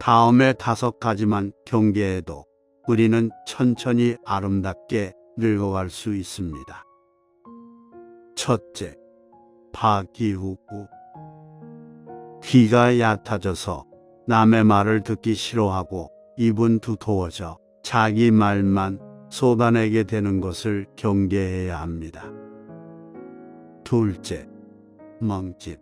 다음에 다섯 가지만 경계해도 우리는 천천히 아름답게 늙어갈 수 있습니다. 첫째, 파기후구. 귀가 얕아져서 남의 말을 듣기 싫어하고 입은 두터워져 자기 말만 쏟아내게 되는 것을 경계해야 합니다. 둘째, 멍집.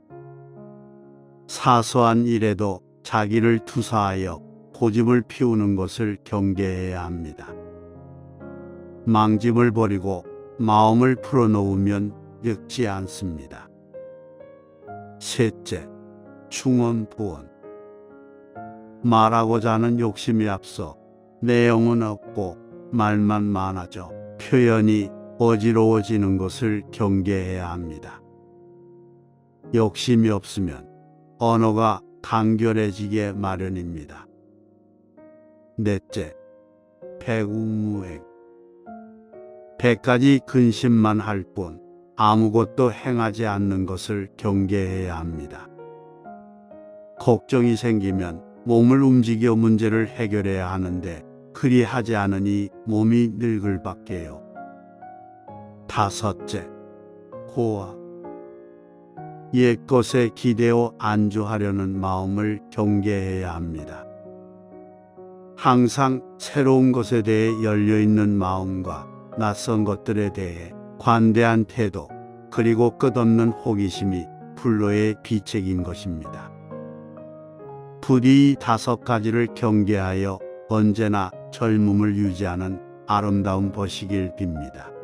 사소한 일에도 자기를 투사하여 고집을 피우는 것을 경계해야 합니다. 망집을 버리고 마음을 풀어놓으면 늙지 않습니다. 셋째, 충원부원. 말하고자 하는 욕심이 앞서 내용은 없고 말만 많아져 표현이 어지러워지는 것을 경계해야 합니다. 욕심이 없으면 언어가 간결해지게 마련입니다. 넷째, 배우무행. 배까지 근심만 할 뿐 아무것도 행하지 않는 것을 경계해야 합니다. 걱정이 생기면 몸을 움직여 문제를 해결해야 하는데 그리하지 않으니 몸이 늙을 밖에요. 다섯째, 호화. 옛것에 기대어 안주하려는 마음을 경계해야 합니다. 항상 새로운 것에 대해 열려있는 마음과 낯선 것들에 대해 관대한 태도, 그리고 끝없는 호기심이 불로의 비책인 것입니다. 부디 이 다섯 가지를 경계하여 언제나 젊음을 유지하는 아름다운 것이길 빕니다.